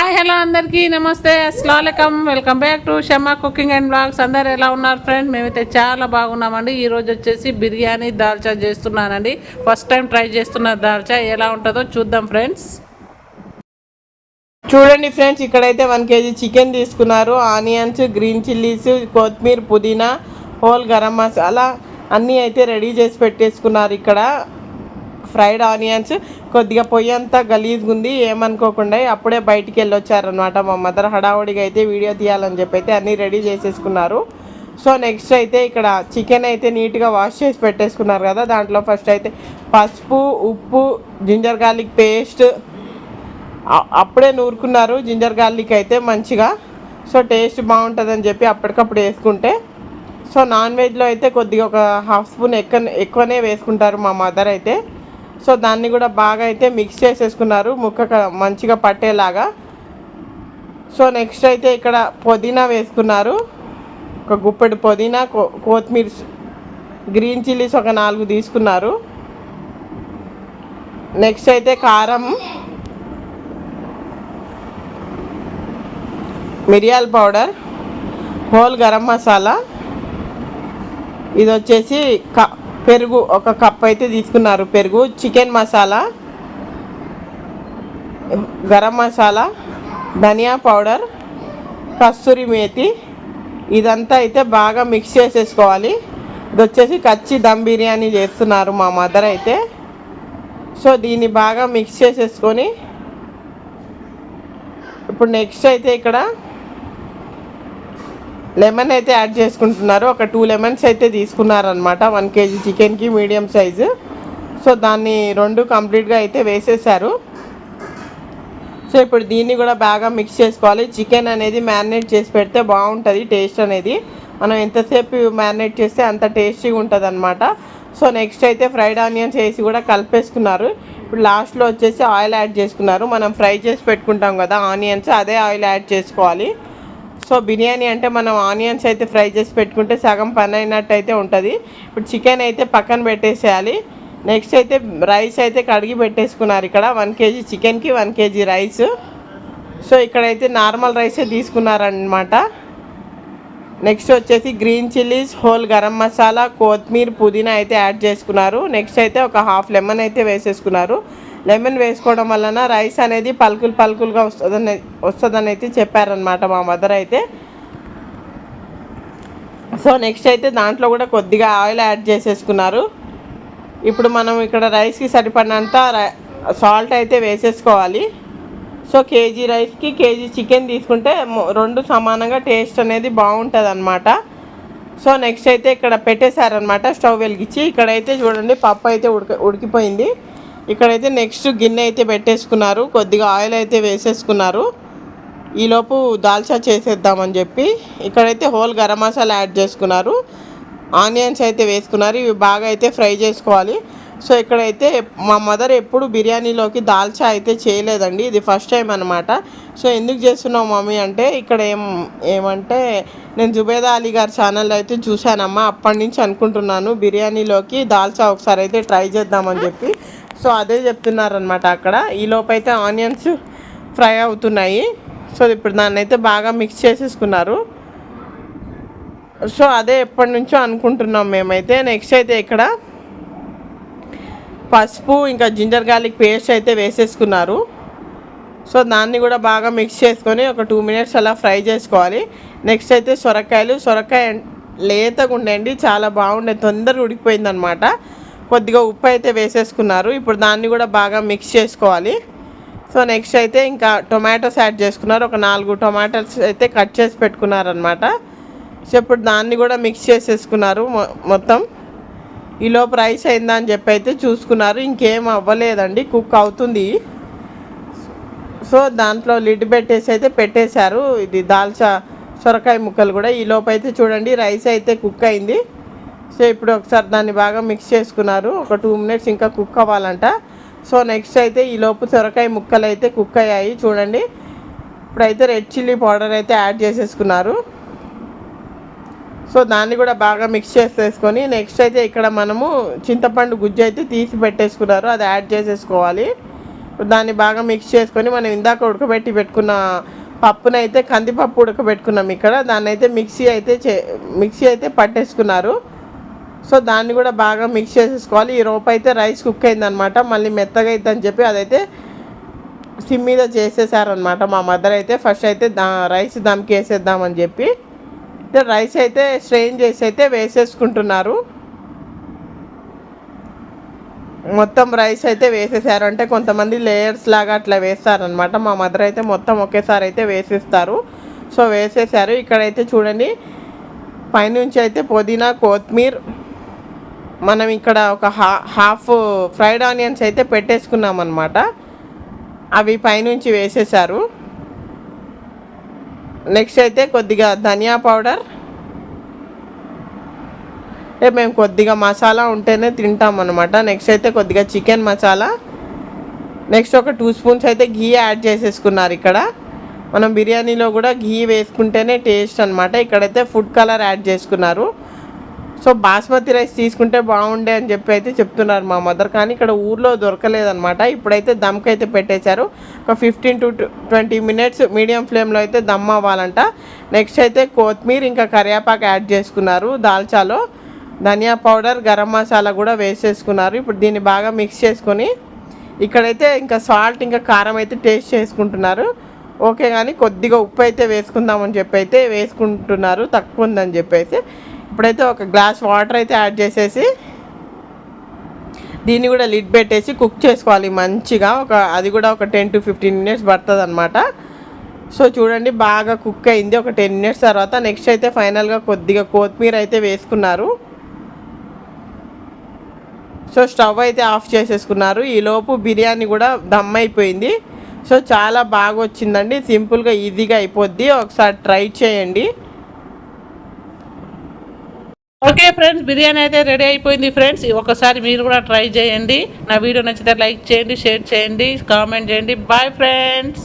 Hi hello అందరికీ. నమస్తే. అస్సలం welcome back to Shama cooking and blogs అందరు ఎలా ఉన్నారు ఫ్రెండ్? మేమైతే చాలా బాగున్నామండి. ఈరోజు వచ్చేసి బిర్యానీ దాల్చా చేస్తున్నానండి. ఫస్ట్ టైం ట్రై చేస్తున్న దాల్చా ఎలా ఉంటుందో చూద్దాం ఫ్రెండ్స్. చూడండి ఫ్రెండ్స్ ఇక్కడైతే వన్ కేజీ చికెన్ తీసుకున్నారు. ఆనియన్స్ గ్రీన్ చిల్లీస్ కొత్తిమీర పుదీనా హోల్ గరం మసాలా అన్నీ అయితే రెడీ చేసి పెట్టేసుకున్నారు ఇక్కడ. ఫ్రైడ్ ఆనియన్స్ కొద్దిగా పొయ్యి అంతా గలీజ్గా ఉంది ఏమనుకోకుండా అప్పుడే బయటికి వెళ్ళొచ్చారనమాట మా మదర్. హడావుడిగా అయితే వీడియో తీయాలని చెప్పి అయితే అన్నీ రెడీ చేసేసుకున్నారు. సో నెక్స్ట్ అయితే ఇక్కడ చికెన్ అయితే నీట్గా వాష్ చేసి పెట్టేసుకున్నారు కదా దాంట్లో ఫస్ట్ అయితే పసుపు ఉప్పు జింజర్ గార్లిక్ పేస్ట్ అప్పుడే నూరుకున్నారు. జింజర్ గార్లిక్ అయితే మంచిగా సో టేస్ట్ బాగుంటుందని చెప్పి అప్పటికప్పుడు వేసుకుంటే. సో నాన్ వెజ్లో అయితే కొద్దిగా ఒక హాఫ్ స్పూన్ ఎక్కువ ఎక్కువనే వేసుకుంటారు మా మదర్ అయితే. సో దాన్ని కూడా బాగా అయితే మిక్స్ చేసేసుకున్నారు. ముక్క మంచిగా పట్టేలాగా. సో నెక్స్ట్ అయితే ఇక్కడ పుదీనా వేసుకున్నారు. ఒక గుప్పెడు పుదీనా కో కొత్తిమీర గ్రీన్ చిల్లీస్ ఒక నాలుగు తీసుకున్నారు. నెక్స్ట్ అయితే కారం. మిరియాల పౌడర్. హోల్ గరం మసాలా. ఇది వచ్చేసి క పెరుగు ఒక కప్ అయితే తీసుకున్నారు. పెరుగు చికెన్ మసాలా గరం మసాలా ధనియా పౌడర్ కస్తూరి మేతి. ఇదంతా అయితే బాగా మిక్స్ చేసేసుకోవాలి. ఇది వచ్చేసి కచ్చి దమ్ బిర్యానీ చేస్తున్నారు మా మదర్ అయితే. సో దీన్ని బాగా మిక్స్ చేసేసుకొని ఇప్పుడు నెక్స్ట్ అయితే ఇక్కడ లెమన్ అయితే యాడ్ చేసుకుంటున్నారు. ఒక టూ లెమన్స్ అయితే తీసుకున్నారనమాట వన్ కేజీ చికెన్కి మీడియం సైజు సో దాన్ని రెండు కంప్లీట్గా అయితే వేసేసారు. సో ఇప్పుడు దీన్ని కూడా బాగా మిక్స్ చేసుకోవాలి. చికెన్ అనేది మ్యారినేట్ చేసి పెడితే బాగుంటుంది టేస్ట్ అనేది. మనం ఎంతసేపు మ్యారినేట్ చేస్తే అంత టేస్టీగా ఉంటుంది అనమాట సో నెక్స్ట్ అయితే ఫ్రైడ్ ఆనియన్స్ వేసి కూడా కలిపేసుకున్నారు. ఇప్పుడు లాస్ట్లో వచ్చేసి ఆయిల్ యాడ్ చేసుకున్నారు. మనం ఫ్రై చేసి పెట్టుకుంటాం కదా ఆనియన్స్ అదే ఆయిల్ యాడ్ చేసుకోవాలి. సో బిర్యానీ అంటే మనం ఆనియన్స్ అయితే ఫ్రై చేసి పెట్టుకుంటే సగం పని అయినట్టు అయితే ఉంటుంది. ఇప్పుడు చికెన్ అయితే పక్కన పెట్టేసేయాలి. నెక్స్ట్ అయితే రైస్ అయితే కడిగి పెట్టేసుకున్నారు ఇక్కడ. వన్ కేజీ చికెన్కి వన్ కేజీ రైస్. సో ఇక్కడైతే నార్మల్ రైసే తీసుకున్నారనమాట నెక్స్ట్ వచ్చేసి green chillies whole garam masala కొత్తిమీర పుదీనా అయితే యాడ్ చేసుకున్నారు. నెక్స్ట్ అయితే ఒక హాఫ్ లెమన్ అయితే వేసేసుకున్నారు. లెమన్ వేసుకోవడం వలన రైస్ అనేది పలుకులు పలుకులుగా వస్తుందని వస్తుందని అయితే చెప్పారనమాట మా మదర్ అయితే. సో నెక్స్ట్ అయితే దాంట్లో కూడా కొద్దిగా ఆయిల్ యాడ్ చేసేసుకున్నారు. ఇప్పుడు మనం ఇక్కడ రైస్కి సరిపడినంత సాల్ట్ అయితే వేసేసుకోవాలి. సో కేజీ రైస్కి కేజీ చికెన్ తీసుకుంటే రెండు సమానంగా టేస్ట్ అనేది బాగుంటుంది అనమాట సో నెక్స్ట్ అయితే ఇక్కడ పెట్టేశారనమాట స్టవ్ వెలిగించి. ఇక్కడైతే చూడండి పప్పు అయితే ఉడక ఉడికిపోయింది. ఇక్కడైతే నెక్స్ట్ గిన్నె అయితే పెట్టేసుకున్నారు. కొద్దిగా ఆయిల్ అయితే వేసేసుకున్నారు. ఈలోపు దాల్చా చేసేద్దామని చెప్పి ఇక్కడైతే హోల్ గరం మసాలా యాడ్ చేసుకున్నారు. ఆనియన్స్ అయితే వేసుకున్నారు. ఇవి బాగా అయితే ఫ్రై చేసుకోవాలి. సో ఇక్కడైతే మా మదర్ ఎప్పుడు బిర్యానీలోకి దాల్చా అయితే చేయలేదండి. ఇది ఫస్ట్ టైం అనమాట సో ఎందుకు చేస్తున్నావు మమ్మీ అంటే ఇక్కడ ఏం ఏమంటే నేను జుబేదా అలీ గారి ఛానల్ అయితే చూశానమ్మా. అప్పటి నుంచి అనుకుంటున్నాను బిర్యానీలోకి దాల్చా ఒకసారి అయితే ట్రై చేద్దామని చెప్పి. సో అదే చెప్తున్నారనమాట అక్కడ. ఈ లోపైతే ఆనియన్స్ ఫ్రై అవుతున్నాయి. సో ఇప్పుడు దాన్ని అయితే బాగా మిక్స్ చేసేసుకున్నారు. సో అదే ఎప్పటి నుంచో అనుకుంటున్నాం మేమైతే. నెక్స్ట్ అయితే ఇక్కడ పసుపు ఇంకా జింజర్ గార్లిక్ పేస్ట్ అయితే వేసేసుకున్నారు. సో దాన్ని కూడా బాగా మిక్స్ చేసుకొని ఒక టూ మినిట్స్ అలా ఫ్రై చేసుకోవాలి. నెక్స్ట్ అయితే సొరకాయలు. సొరకాయ లేతగా ఉండండి చాలా బాగుండే తొందరగా ఉడికిపోయిందనమాట కొద్దిగా ఉప్పు అయితే వేసేసుకున్నారు. ఇప్పుడు దాన్ని కూడా బాగా మిక్స్ చేసుకోవాలి. సో నెక్స్ట్ అయితే ఇంకా టొమాటోస్ యాడ్ చేసుకున్నారు. ఒక నాలుగు టొమాటోస్ అయితే కట్ చేసి పెట్టుకున్నారనమాట సో ఇప్పుడు దాన్ని కూడా మిక్స్ చేసేసుకున్నారు మొ- మొత్తం. ఈలోపు రైస్ అయిందా అని చెప్పి అయితే చూసుకున్నారు. ఇంకేం అవ్వలేదండి. కుక్ అవుతుంది. సో దాంట్లో లిడ్ పెట్టేసి అయితే పెట్టేశారు. ఇది దాల్చా సొరకాయ ముక్కలు కూడా. ఈ అయితే చూడండి రైస్ అయితే కుక్ అయింది. సో ఇప్పుడు ఒకసారి దాన్ని బాగా మిక్స్ చేసుకున్నారు. ఒక టూ మినిట్స్ ఇంకా కుక్ అవ్వాలంట. సో నెక్స్ట్ అయితే ఈ లోపు సొరకాయ ముక్కలు అయితే కుక్ అయ్యాయి. చూడండి. ఇప్పుడైతే రెడ్ చిల్లీ పౌడర్ అయితే యాడ్ చేసేసుకున్నారు. సో దాన్ని కూడా బాగా మిక్స్ చేసేసుకొని నెక్స్ట్ అయితే ఇక్కడ మనము చింతపండు గుజ్జు అయితే తీసి పెట్టేసుకున్నారు. అది యాడ్ చేసేసుకోవాలి. దాన్ని బాగా మిక్స్ చేసుకొని మనం ఇందాక ఉడకబెట్టి పెట్టుకున్న పప్పునైతే కందిపప్పు ఉడకబెట్టుకున్నాం ఇక్కడ. దాన్ని అయితే మిక్సీ అయితే చే మిక్సీ అయితే పట్టేసుకున్నారు. సో దాన్ని కూడా బాగా మిక్స్ చేసేసుకోవాలి. ఈ రోపు అయితే రైస్ కుక్ అయిందనమాట. మళ్ళీ మెత్తగా అవుతుందని చెప్పి అదైతే సిమ్ మీద చేసేసారనమాట. మా మదర్ అయితే ఫస్ట్ అయితే దా రైస్ దమ్కి వేసేద్దామని చెప్పి అయితే రైస్ అయితే స్ట్రెయిన్ చేసి అయితే వేసేసుకుంటున్నారు. మొత్తం రైస్ అయితే వేసేసారు. అంటే కొంతమంది లేయర్స్ లాగా అట్లా వేస్తారనమాట. మా మదర్ అయితే మొత్తం ఒకేసారి అయితే వేసేస్తారు. సో వేసేసారు. ఇక్కడైతే చూడండి పైనుంచి అయితే పుదీనా కొత్తిమీర మనం ఇక్కడ ఒక హా హాఫ్ ఫ్రైడ్ ఆనియన్స్ అయితే పెట్టేసుకున్నాం అనమాట అవి పైనుంచి వేసేసారు. నెక్స్ట్ అయితే కొద్దిగా ధనియా పౌడర్. అంటే మేము కొద్దిగా మసాలా ఉంటేనే తింటాం అనమాట నెక్స్ట్ అయితే కొద్దిగా చికెన్ మసాలా. నెక్స్ట్ ఒక టూ స్పూన్స్ అయితే ఘీ యాడ్ చేసేసుకున్నారు ఇక్కడ. మనం బిర్యానీలో కూడా ఘీ వేసుకుంటేనే టేస్ట్ అనమాట ఇక్కడైతే ఫుడ్ కలర్ యాడ్ చేసుకున్నారు. సో బాస్మతి రైస్ తీసుకుంటే బాగుండే అని చెప్పి అయితే చెప్తున్నారు మా మదర్. కానీ ఇక్కడ ఊర్లో దొరకలేదనమాట ఇప్పుడైతే దమ్కైతే పెట్టేశారు. ఒక fifteen to twenty minutes medium ఫ్లేమ్లో అయితే దమ్ అవ్వాలంట. నెక్స్ట్ అయితే కొత్తిమీర ఇంకా కరివేపాకు యాడ్ చేసుకున్నారు దాల్చాలో. ధనియా పౌడర్ గరం మసాలా కూడా వేసేసుకున్నారు. ఇప్పుడు దీన్ని బాగా మిక్స్ చేసుకొని ఇక్కడైతే ఇంకా సాల్ట్ ఇంకా కారం అయితే టేస్ట్ చేసుకుంటున్నారు. ఓకే కానీ కొద్దిగా ఉప్పు అయితే వేసుకుందామని చెప్పి అయితే వేసుకుంటున్నారు. తక్కువ ఉందని చెప్పేసి ఇప్పుడైతే ఒక గ్లాస్ వాటర్ అయితే యాడ్ చేసేసి దీన్ని కూడా లిడ్ పెట్టేసి కుక్ చేసుకోవాలి మంచిగా. ఒక అది కూడా ఒక టెన్ టు ఫిఫ్టీన్ మినిట్స్ పడుతుంది అనమాట సో చూడండి బాగా కుక్ అయింది. ఒక టెన్ మినిట్స్ తర్వాత నెక్స్ట్ అయితే ఫైనల్గా కొద్దిగా కొత్తిమీర అయితే వేసుకున్నారు. సో స్టవ్ అయితే ఆఫ్ చేసేసుకున్నారు. ఈలోపు బిర్యానీ కూడా దమ్ అయిపోయింది. సో చాలా బాగా వచ్చిందండి. సింపుల్గా ఈజీగా అయిపోద్ది. ఒకసారి ట్రై చేయండి. ఓకే ఫ్రెండ్స్ బిర్యానీ అయితే రెడీ అయిపోయింది ఫ్రెండ్స్ ఒకసారి మీరు కూడా ట్రై చేయండి. నా వీడియో నచ్చితే లైక్ చేయండి షేర్ చేయండి కామెంట్ చేయండి. Bye friends